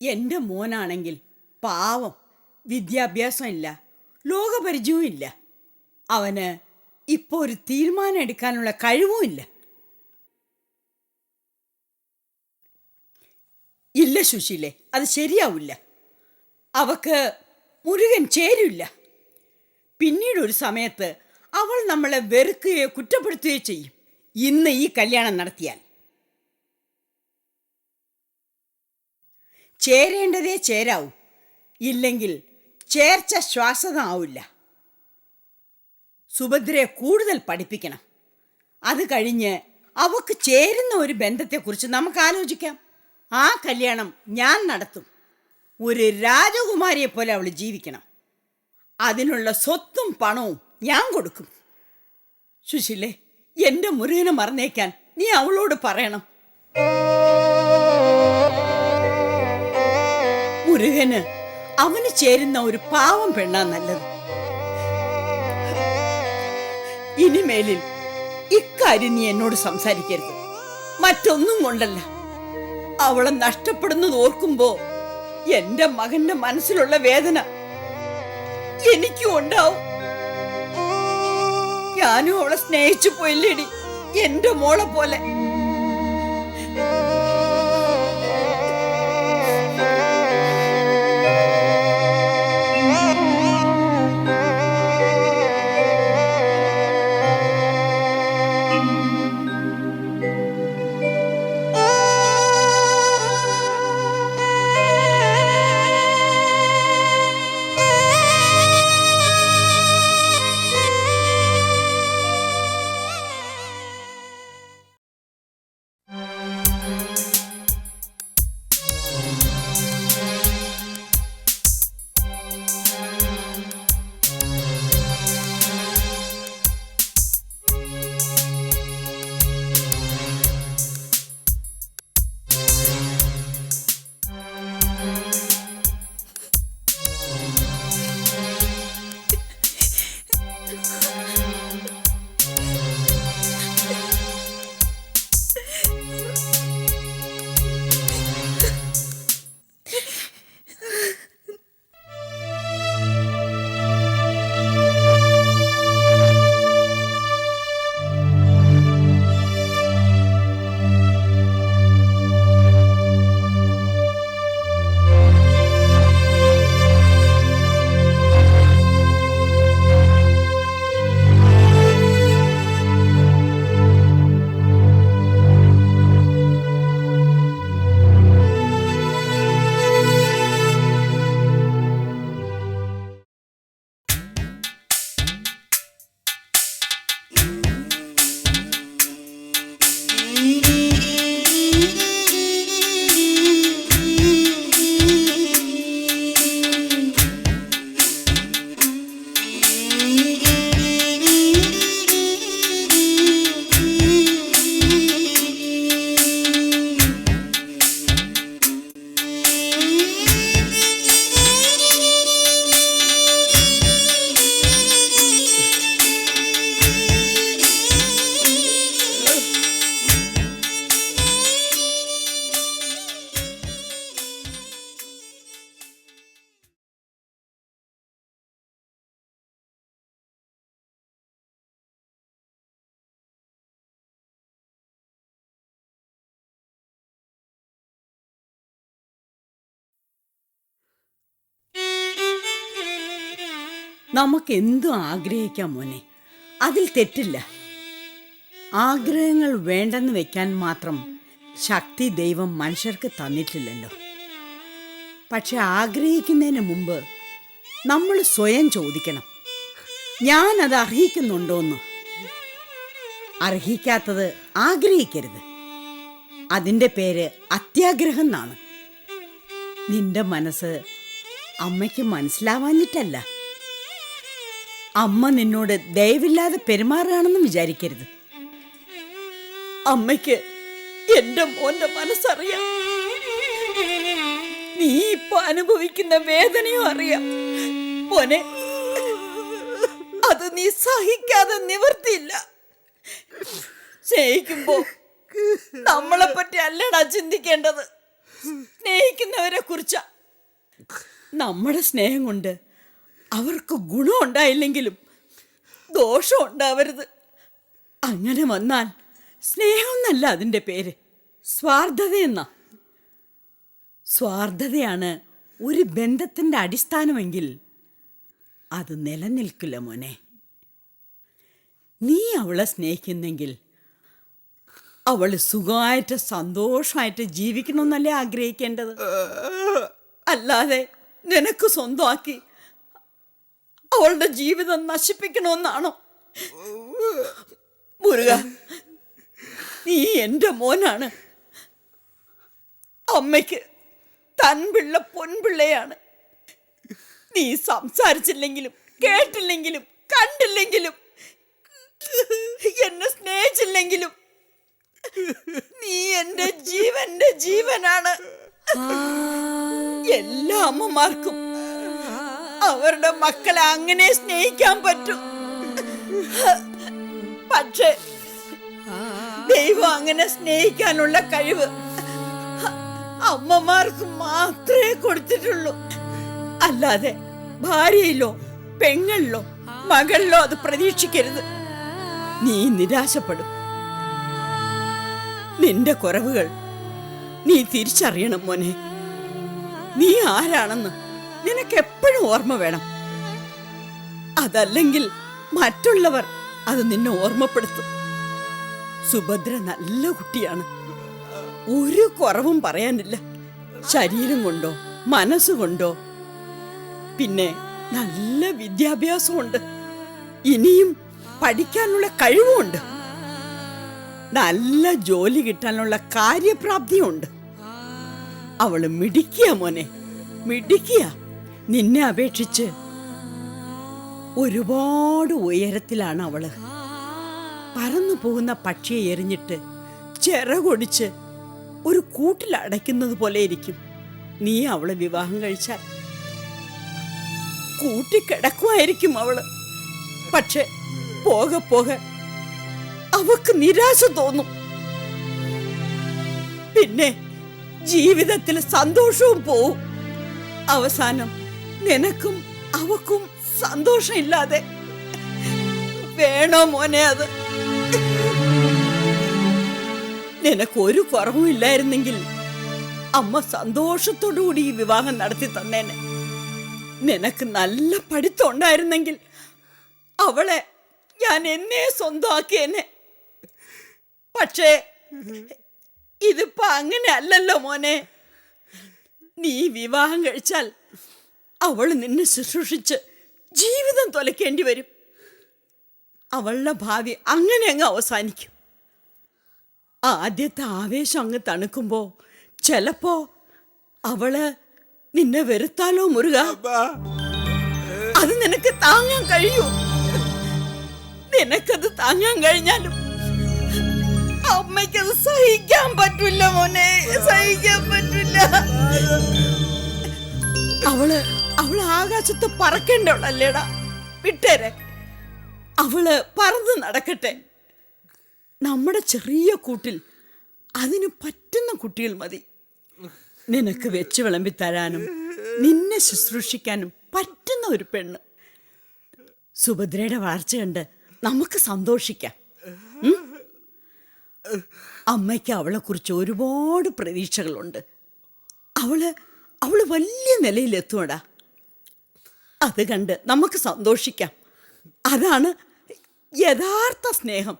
എന്റെ മോനാണെങ്കിൽ പാവം വിദ്യാഭ്യാസം ഇല്ല ലോകപരിചയവും ഇല്ല അവന് ഇപ്പോൾ ഒരു തീരുമാനം എടുക്കാനുള്ള കഴിവും ഇല്ല ശുശീലെ അത് ശരിയാവില്ല. അവക്ക് മുരുകൻ ചേരില്ല പിന്നീട് ഒരു സമയത്ത് അവൾ നമ്മളെ വെറുക്കുകയോ കുറ്റപ്പെടുത്തുകയോ ചെയ്യും. ഇന്ന് ഈ കല്യാണം നടത്തിയാൽ. ചേരേണ്ടതേ ചേരാവൂ. ഇല്ലെങ്കിൽ ചേർച്ച ശ്വാസത ആവില്ല സുഭദ്രയെ കൂടുതൽ പഠിപ്പിക്കണം. അത് കഴിഞ്ഞ് അവക്ക് ചേരുന്ന ഒരു ബന്ധത്തെക്കുറിച്ച് നമുക്ക് ആലോചിക്കാം ആ കല്യാണം ഞാൻ നടത്തും. ഒരു രാജകുമാരിയെ പോലെ അവൾ ജീവിക്കണം. അതിനുള്ള സ്വത്തും പണവും ഞാൻ കൊടുക്കും. സുശീലേ എന്റെ മുരുകനെ മറന്നേക്കാൻ നീ അവളോട് പറയണം. മുരുകന് അവന് ചേരുന്ന ഒരു പാവം പെണ്ണാ നല്ലത്. ഇനിമേലിൽ ഇക്കാര്യം നീ എന്നോട് സംസാരിക്കരുത്. മറ്റൊന്നും കൊണ്ടല്ല. അവളെ നഷ്ടപ്പെടുന്നത് ഓർക്കുമ്പോ എന്റെ മകന്റെ മനസ്സിലുള്ള വേദന എനിക്കും ഉണ്ടാവും. ഞാനും അവളെ സ്നേഹിച്ചു പോയില്ലേടി എന്റെ മോളെ പോലെ. നമുക്ക് എന്തും ആഗ്രഹിക്കാം മോനെ? അതിൽ തെറ്റില്ല. ആഗ്രഹങ്ങൾ വേണ്ടെന്ന് വെക്കാൻ മാത്രം ശക്തി ദൈവം മനുഷ്യർക്ക് തന്നിട്ടില്ലല്ലോ. പക്ഷെ ആഗ്രഹിക്കുന്നതിന് മുമ്പ് നമ്മൾ സ്വയം ചോദിക്കണം. ഞാൻ അത് അർഹിക്കുന്നുണ്ടോന്ന്. അർഹിക്കാത്തത് ആഗ്രഹിക്കരുത്. അതിന്റെ പേര് അത്യാഗ്രഹം എന്നാണ്. നിന്റെ മനസ്സ് അമ്മയ്ക്ക് മനസ്സിലാവാഞ്ഞിട്ടല്ല. അമ്മ നിന്നോട് ദയവില്ലാതെ പെരുമാറുകയാണെന്നും വിചാരിക്കരുത്. അമ്മയ്ക്ക് എന്റെ മോന്റെ മനസ്സറിയാം. നീ ഇപ്പൊ അനുഭവിക്കുന്ന വേദനയും അറിയാം. മോനെ അത് നീ സഹിക്കാതെ നിവർത്തിയില്ല. സ്നേഹിക്കുമ്പോ നമ്മളെ പറ്റി അല്ലടാ ചിന്തിക്കേണ്ടത്. സ്നേഹിക്കുന്നവരെ കുറിച്ച. നമ്മുടെ സ്നേഹം കൊണ്ട് അവർക്ക് ഗുണം ഉണ്ടായില്ലെങ്കിലും ദോഷം ഉണ്ടാവരുത്. അങ്ങനെ വന്നാൽ സ്നേഹമെന്നല്ല അതിന്റെ പേര്. സ്വാർത്ഥത എന്നാ സ്വാർത്ഥതയാണ് ഒരു ബന്ധത്തിന്റെ അടിസ്ഥാനമെങ്കിൽ അത് നിലനിൽക്കില്ല മോനെ. നീ അവളെ സ്നേഹിക്കുന്നെങ്കിൽ അവൾ സുഖമായിട്ട് സന്തോഷമായിട്ട് ജീവിക്കണമെന്നല്ലേ ആഗ്രഹിക്കേണ്ടത്? അല്ലാതെ നിനക്ക് സ്വന്തമാക്കി അവളുടെ ജീവിതം നശിപ്പിക്കണമെന്നാണോ? മുരുക നീ എന്റെ മോനാണ്. അമ്മയ്ക്ക് തൻപിള്ള പൊൻപിള്ളയാണ് നീ സംസാരിച്ചില്ലെങ്കിലും കേട്ടില്ലെങ്കിലും കണ്ടില്ലെങ്കിലും എന്നെ സ്നേഹിച്ചില്ലെങ്കിലും നീ എന്റെ ജീവന്റെ ജീവനാണ്. എല്ലാ അമ്മമാർക്കും അവരുടെ മക്കളെ അങ്ങനെ സ്നേഹിക്കാൻ പറ്റും. പക്ഷേ ദൈവം അങ്ങനെ സ്നേഹിക്കാനുള്ള കഴിവ് അമ്മമാർക്ക് മാത്രമേ കൊടുത്തിട്ടുള്ളൂ. അല്ലാതെ ഭാര്യയിലോ പെങ്ങളിലോ മകളിലോ അത് പ്രതീക്ഷിക്കരുത്. നീ നിരാശപ്പെടും. നിന്റെ കുറവുകൾ നീ തിരിച്ചറിയണം മോനെ. നീ ആരാണെന്ന് നിനക്ക് എപ്പോഴും ഓർമ്മ വേണം. അതല്ലെങ്കിൽ മറ്റുള്ളവർ അത് നിന്നെ ഓർമ്മപ്പെടുത്തും. സുഭദ്ര നല്ല കുട്ടിയാണ്. ഒരു കുറവും പറയാനില്ല. ശരീരം കൊണ്ടോ മനസ്സുകൊണ്ടോ പിന്നെ നല്ല വിദ്യാഭ്യാസമുണ്ട്. ഇനിയും പഠിക്കാനുള്ള കഴിവുമുണ്ട്. നല്ല ജോലി കിട്ടാനുള്ള കാര്യപ്രാപ്തിയുണ്ട്. അവൾ മിടിക്കുക മോനെ. മിടിക്കുക നിന്നെ അപേക്ഷിച്ച് ഒരുപാട് ഉയരത്തിലാണ് അവൾ. പറന്നു പോകുന്ന പക്ഷിയെ എറിഞ്ഞിട്ട് ചിറകൊടിച്ച് ഒരു കൂട്ടിൽ അടയ്ക്കുന്നത് പോലെ ഇരിക്കും. നീ അവളെ വിവാഹം കഴിച്ചാൽ. കൂട്ടിക്കിടക്കുമായിരിക്കും അവൾ. പക്ഷെ പോകെ പോകെ അവക്ക് നിരാശ തോന്നും. പിന്നെ ജീവിതത്തിൽ സന്തോഷവും പോവും. അവസാനം നിനക്കും അവക്കും സന്തോഷമില്ലാതെ വേണോ മോനെ അത്? നിനക്ക് ഒരു കുറവും ഇല്ലായിരുന്നെങ്കിൽ അമ്മ സന്തോഷത്തോടുകൂടി ഈ വിവാഹം നടത്തി തന്നേനെ. നിനക്ക് നല്ല പഠിത്തം ഉണ്ടായിരുന്നെങ്കിൽ അവളെ ഞാൻ എന്നെ സ്വന്തമാക്കിയേനെ. പക്ഷേ ഇതിപ്പോ അങ്ങനെ അല്ലല്ലോ മോനെ. നീ വിവാഹം കഴിച്ചാൽ അവൾ നിന്നെ ശുശ്രൂഷിച്ച് ജീവിതം തൊലക്കേണ്ടി വരും. അവളുടെ ഭാവി അങ്ങനെ അങ്ങ് അവസാനിക്കും. ആദ്യത്തെ ആവേശം അങ്ങ് തണുക്കുമ്പോ ചിലപ്പോ അവൾ നിന്നെ വെറുത്താലോ മുരുക? അത് നിനക്ക് താങ്ങാൻ കഴിയൂ. നിനക്കത് താങ്ങാൻ കഴിഞ്ഞാലും അമ്മയ്ക്കത് സഹിക്കാൻ പറ്റില്ല മോനെ സഹിക്കാൻ പറ്റില്ല. അവൾ അവൾ ആകാശത്ത് പറക്കേണ്ടവളല്ലേടാ വിട്ടേരെ. അവൾ പറന്ന് നടക്കട്ടെ. നമ്മുടെ ചെറിയ കൂട്ടിൽ അതിന് പറ്റുന്ന കുട്ടികൾ മതി. നിനക്ക് വെച്ച് വിളമ്പി തരാനും നിന്നെ ശുശ്രൂഷിക്കാനും പറ്റുന്ന ഒരു പെണ്ണ്. സുഭദ്രയുടെ വളർച്ച കണ്ട് നമുക്ക് സന്തോഷിക്കാം. അമ്മയ്ക്ക് അവളെക്കുറിച്ച് ഒരുപാട് പ്രതീക്ഷകളുണ്ട്. അവൾ അവൾ വലിയ നിലയിലെത്തുമടാ അത് കണ്ട് നമുക്ക് സന്തോഷിക്കാം. അതാണ് യഥാർത്ഥ സ്നേഹം.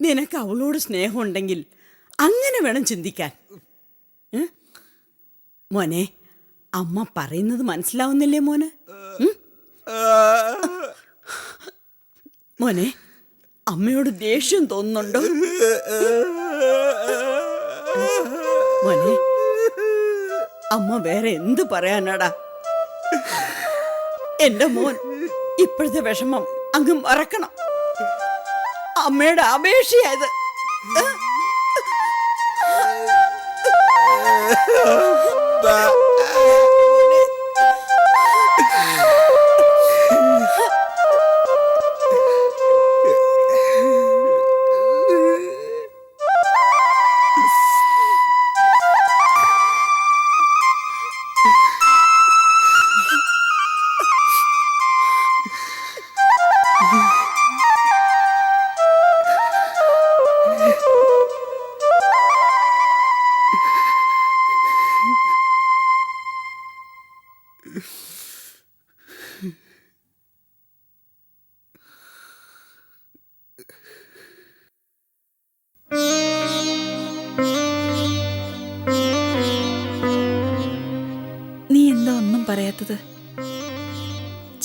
നിനക്ക് അവളോട് സ്നേഹമുണ്ടെങ്കിൽ അങ്ങനെ വേണം ചിന്തിക്കാൻ. മോനെ അമ്മ പറയുന്നത് മനസ്സിലാവുന്നില്ലേ മോന്? മോനെ അമ്മയോട് ദേഷ്യം തോന്നുന്നുണ്ടോ? മോനെ അമ്മ വേറെ എന്ത് പറയാനാടാ? എന്റെ മോൻ ഇപ്പോഴത്തെ വിഷമം അങ്ങ് മറക്കണം. അമ്മയുടെ അപേക്ഷയായത്.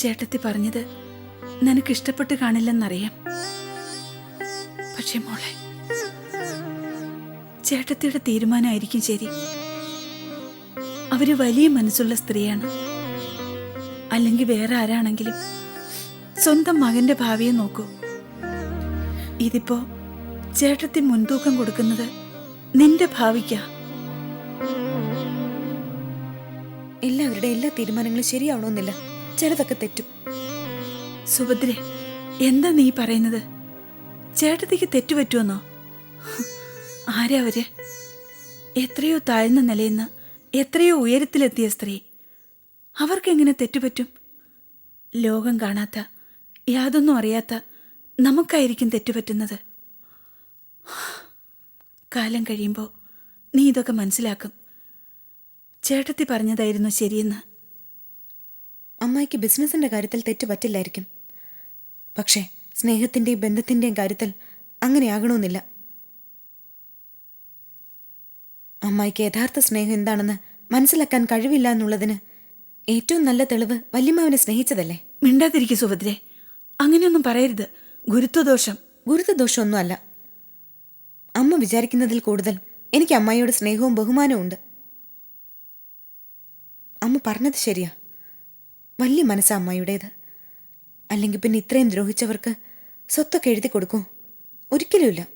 ചേട്ടത്തി പറഞ്ഞത് നിനക്ക് ഇഷ്ടപ്പെട്ട് കാണില്ലെന്നറിയാം. പക്ഷേ മോളെ ചേട്ടത്തിയുടെ തീരുമാനമായിരിക്കും ശരി. അവർ വലിയ മനസ്സുള്ള സ്ത്രീയാണ്. അല്ലെങ്കിൽ വേറെ ആരാണെങ്കിലും സ്വന്തം മകന്റെ ഭാവിയെ നോക്കൂ. ഇതിപ്പോ ചേട്ടത്തി മുൻതൂക്കം കൊടുക്കുന്നത് നിന്റെ ഭാവിക്ക. എല്ലാവരുടെ എല്ലാ തീരുമാനങ്ങളും ശരിയാവണമെന്നില്ല. ചിലതൊക്കെ തെറ്റും. സുഭദ്ര എന്താ നീ പറയുന്നത്? ചേട്ടത്തിക്ക് തെറ്റുപറ്റുമെന്നോ ആരാ അവർ? എത്രയോ താഴ്ന്ന നിലയിന്ന് എത്രയോ ഉയരത്തിലെത്തിയ സ്ത്രീ. അവർക്കെങ്ങനെ തെറ്റുപറ്റും ലോകം കാണാത്ത യാതൊന്നും അറിയാത്ത നമുക്കായിരിക്കും തെറ്റുപറ്റുന്നത് കാലം കഴിയുമ്പോൾ നീ ഇതൊക്കെ മനസ്സിലാക്കും. ചേട്ടത്തി പറഞ്ഞതായിരുന്നു ശരിയെന്ന്. അമ്മായിക്ക് ബിസിനസിന്റെ കാര്യത്തിൽ തെറ്റ് പറ്റില്ലായിരിക്കും. പക്ഷേ സ്നേഹത്തിന്റെയും ബന്ധത്തിന്റെയും കാര്യത്തിൽ അങ്ങനെയാകണമെന്നില്ല. അമ്മായിക്ക് യഥാർത്ഥ സ്നേഹം എന്താണെന്ന് മനസ്സിലാക്കാൻ കഴിവില്ല എന്നുള്ളതിന് ഏറ്റവും നല്ല തെളിവ് വല്യമ്മാവിനെ സ്നേഹിച്ചതല്ലേ? മിണ്ടാതിരിക്കും സുഭദ്രെ. അങ്ങനെയൊന്നും പറയരുത്. ഗുരുത്വദോഷം. ഗുരുത്വദോഷമൊന്നുമല്ല. അമ്മ വിചാരിക്കുന്നതിൽ കൂടുതൽ എനിക്ക് അമ്മായിയോട് സ്നേഹവും ബഹുമാനവും ഉണ്ട് അമ്മ പറഞ്ഞത് ശരിയാ. വലിയ മനസ്സാ അമ്മായിയുടേത്. അല്ലെങ്കിൽ പിന്നെ ഇത്രയും ദ്രോഹിച്ചവർക്ക് സ്വത്തൊക്കെ എഴുതി കൊടുക്കും. ഒരിക്കലുമില്ല.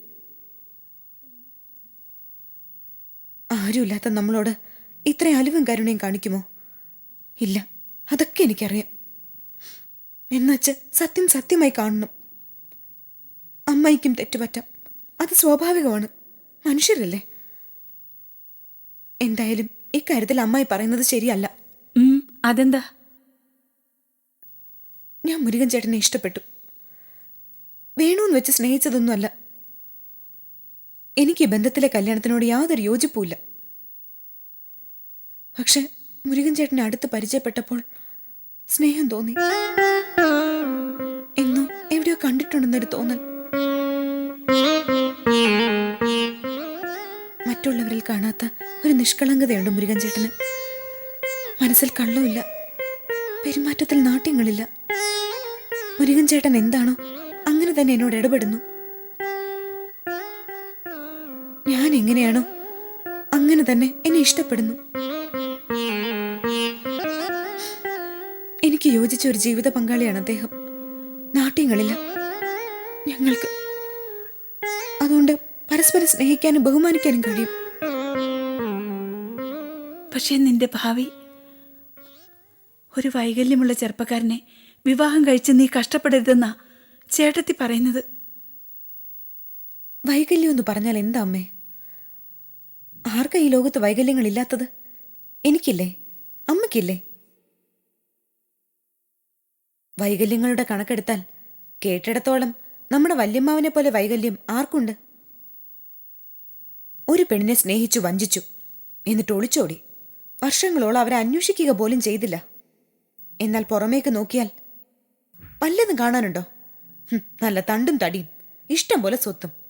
ആരുമില്ലാത്ത നമ്മളോട് ഇത്രയും അലിവും കരുണയും കാണിക്കുമോ? ഇല്ല. അതൊക്കെ എനിക്കറിയാം. എന്നുവച്ച് സത്യം സത്യമായി കാണണം. അമ്മയ്ക്കും തെറ്റുപറ്റാം. അത് സ്വാഭാവികമാണ്. മനുഷ്യരല്ലേ? എന്തായാലും ഇക്കാര്യത്തിൽ അമ്മായി പറയുന്നത് ശരിയല്ല. അതെന്താ? ഞാൻ മുരുകൻ ചേട്ടനെ ഇഷ്ടപ്പെട്ടു. വേണുന്ന് വെച്ച് സ്നേഹിച്ചതൊന്നുമല്ല. എനിക്ക് ബന്ധത്തിലെ കല്യാണത്തിനോട് യാതൊരു യോജിപ്പുമില്ല. പക്ഷെ മുരുകൻ ചേട്ടനെ അടുത്ത് പരിചയപ്പെട്ടപ്പോൾ സ്നേഹം തോന്നി. എന്നോ എവിടെയോ കണ്ടിട്ടുണ്ടെന്നൊരു തോന്നൽ. മറ്റുള്ളവരിൽ കാണാത്ത ഒരു നിഷ്കളങ്കതയുണ്ട് മുരുകൻ ചേട്ടന്. മനസ്സിൽ കള്ളമില്ല പെരുമാറ്റത്തിൽ നാട്യങ്ങളില്ല. മുരുകൻ ചേട്ടൻ എന്താണോ അങ്ങനെ തന്നെ എന്നോട് ഇടപെടുന്നു. ഞാൻ എങ്ങനെയാണോ അങ്ങനെ തന്നെ എന്നെ ഇഷ്ടപ്പെടുന്നു. എനിക്ക് യോജിച്ച ഒരു ജീവിത പങ്കാളിയാണ് അദ്ദേഹം. നാട്യങ്ങളില്ല. ഞങ്ങൾക്ക് അതുകൊണ്ട് പരസ്പരം സ്നേഹിക്കാനും ബഹുമാനിക്കാനും കഴിയും. പക്ഷേ നിന്റെ ഭാവി ഒരു വൈകല്യമുള്ള ചെറുപ്പക്കാരനെ വിവാഹം കഴിച്ച് നീ കഷ്ടപ്പെടരുതെന്നാ ചേട്ടത്തി പറയുന്നത്. വൈകല്യം എന്ന് പറഞ്ഞാൽ എന്താ അമ്മേ? ആർക്കാ ഈ ലോകത്ത് വൈകല്യങ്ങളില്ലാത്തത്? എനിക്കില്ലേ? അമ്മയ്ക്കില്ലേ? വൈകല്യങ്ങളുടെ കണക്കെടുത്താൽ കേട്ടിടത്തോളം നമ്മുടെ വല്യമ്മാവിനെ പോലെ വൈകല്യം ആർക്കുണ്ട്? ഒരു പെണ്ണിനെ സ്നേഹിച്ചു വഞ്ചിച്ചു എന്നിട്ട് ഒളിച്ചോടി. വർഷങ്ങളോളം അവരെ അന്വേഷിക്കുക പോലും ചെയ്തില്ല. എന്നാൽ പുറമേക്ക് നോക്കിയാൽ വല്ലതും കാണാനുണ്ടോ? നല്ല തണ്ടും തടിയും. ഇഷ്ടം പോലെ സ്വത്തും.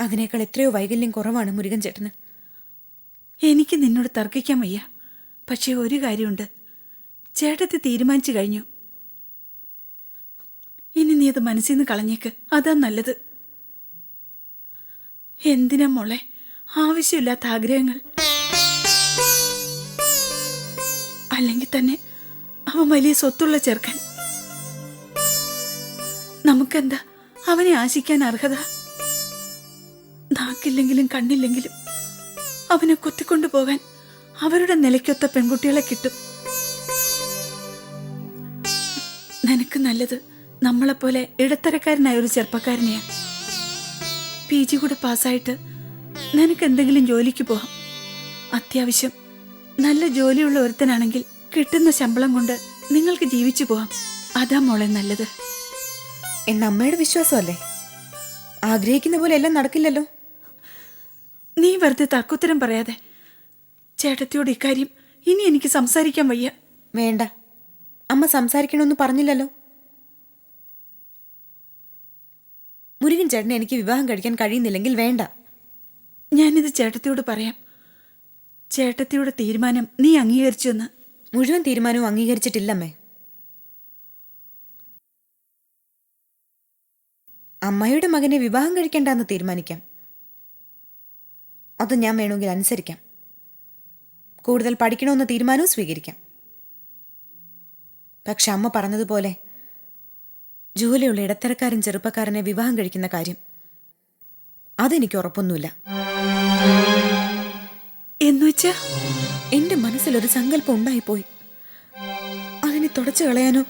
അതിനേക്കാൾ എത്രയോ വൈകല്യം കുറവാണ് മുരുകൻ ചേട്ടന്. എനിക്ക് നിന്നോട് തർക്കിക്കാൻ വയ്യ. പക്ഷേ ഒരു കാര്യമുണ്ട്. ചേട്ടത്തി തീരുമാനിച്ചു കഴിഞ്ഞു. ഇനി നീ അത് മനസ്സിൽ നിന്ന് കളഞ്ഞേക്ക്. അതാ നല്ലത്. എന്തിനാ മോളെ? ആവശ്യമില്ലാത്ത ആഗ്രഹങ്ങൾ. അല്ലെങ്കിൽ തന്നെ അവൻ വലിയ സ്വത്തുള്ള ചെറുക്കൻ. നമുക്കെന്താ അവനെ ആശിക്കാൻ അർഹത? നാക്കില്ലെങ്കിലും കണ്ണില്ലെങ്കിലും അവനെ കൊത്തിക്കൊണ്ടു പോകാൻ അവരുടെ നിലയ്ക്കൊത്ത പെൺകുട്ടികളെ കിട്ടും. നിനക്ക് നല്ലത് നമ്മളെപ്പോലെ ഇടത്തരക്കാരനായ ഒരു ചെറുപ്പക്കാരനെയാ. പി ജി കൂടെ പാസ്സായിട്ട് നിനക്ക് എന്തെങ്കിലും ജോലിക്ക് പോകാം. അത്യാവശ്യം നല്ല ജോലിയുള്ള ഒരുത്തനാണെങ്കിൽ കിട്ടുന്ന ശമ്പളം കൊണ്ട് നിങ്ങൾക്ക് ജീവിച്ചു പോവാം. അതാ മോളെ നല്ലത്. എന്ന അമ്മയുടെ വിശ്വാസമല്ലേ? ആഗ്രഹിക്കുന്ന പോലെ എല്ലാം നടക്കില്ലല്ലോ? നീ വെറുതെ തർക്കുത്തരം പറയാതെ. ചേട്ടത്തിയോട് ഇക്കാര്യം ഇനി എനിക്ക് സംസാരിക്കാൻ വയ്യ. വേണ്ട. അമ്മ സംസാരിക്കണമെന്ന് പറഞ്ഞില്ലല്ലോ? മുരുകൻ ചേട്ടനെ എനിക്ക് വിവാഹം കഴിക്കാൻ കഴിയുന്നില്ലെങ്കിൽ വേണ്ട. ഞാനിത് ചേട്ടത്തിയോട് പറയാം. ചേട്ടത്തിയുടെ തീരുമാനം നീ അംഗീകരിച്ചു എന്ന് മുഴുവൻ തീരുമാനവും അംഗീകരിച്ചിട്ടില്ലമ്മേ. അമ്മയുടെ മകനെ വിവാഹം കഴിക്കണ്ടെന്ന് തീരുമാനിക്കാം. അത് ഞാൻ വേണമെങ്കിൽ അനുസരിക്കാം. കൂടുതൽ പഠിക്കണമെന്ന തീരുമാനവും സ്വീകരിക്കാം. പക്ഷെ അമ്മ പറഞ്ഞതുപോലെ ജോലിയുള്ള ഇടത്തരക്കാരൻ ചെറുപ്പക്കാരനെ വിവാഹം കഴിക്കുന്ന കാര്യം അതെനിക്ക് ഉറപ്പൊന്നുമില്ല. എന്നുവെച്ചാ എന്റെ മനസ്സിലൊരു സങ്കല്പം ഉണ്ടായിപ്പോയി. അതിനെ തുടച്ചു കളയാനോ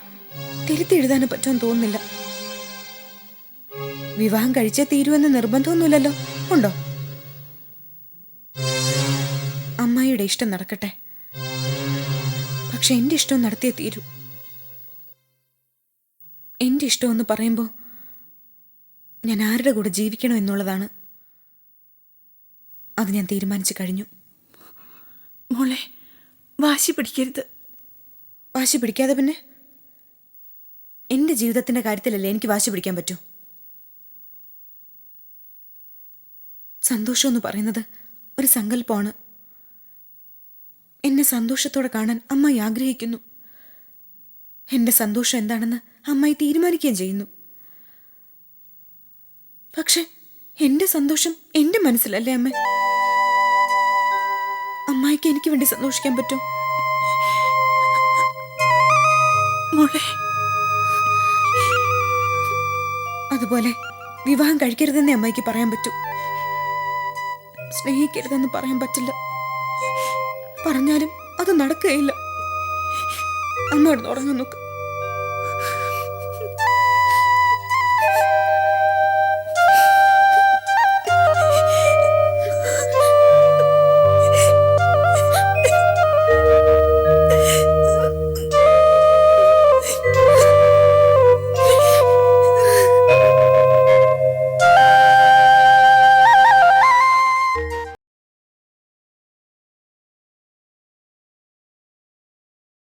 തിരുത്തി എഴുതാനോ പറ്റുമെന്ന് തോന്നുന്നില്ല. വിവാഹം കഴിച്ചേ തീരുവെന്ന് നിർബന്ധമൊന്നുമില്ലല്ലോ. ഉണ്ടോ? അമ്മായിയുടെ ഇഷ്ടം നടക്കട്ടെ. പക്ഷെ എന്റെ ഇഷ്ടം നടത്തിയേ തീരൂ. എന്റെ ഇഷ്ടമെന്ന് പറയുമ്പോൾ ഞാൻ ആരുടെ കൂടെ ജീവിക്കണം എന്നുള്ളതാണ്. അത് ഞാൻ തീരുമാനിച്ചു കഴിഞ്ഞു. മോളെ വാശി പിടിക്കരുത്. വാശി പിടിക്കാതെ പിന്നെ? എന്റെ ജീവിതത്തിന്റെ കാര്യത്തിലല്ലേ എനിക്ക് വാശി പിടിക്കാൻ പറ്റൂ? സന്തോഷം എന്ന് പറയുന്നത് ഒരു സങ്കല്പമാണ്. എന്നെ സന്തോഷത്തോടെ കാണാൻ അമ്മായി ആഗ്രഹിക്കുന്നു. എന്റെ സന്തോഷം എന്താണെന്ന് അമ്മായി തീരുമാനിക്കുകയും ചെയ്യുന്നു. പക്ഷെ എന്റെ സന്തോഷം എന്റെ മനസ്സിലല്ലേ അമ്മ? അമ്മായിക്ക് എനിക്ക് വേണ്ടി സന്തോഷിക്കാൻ പറ്റും. മോളെ അതുപോലെ വിവാഹം കഴിക്കരുതെന്നേ അമ്മയ്ക്ക് പറയാൻ പറ്റൂ. സ്നേഹിക്കരുതെന്ന് പറയാൻ പറ്റില്ല. പറഞ്ഞാലും അത് നടക്കുകയില്ല. അമ്മ ഉറങ്ങുന്നു. നോക്ക്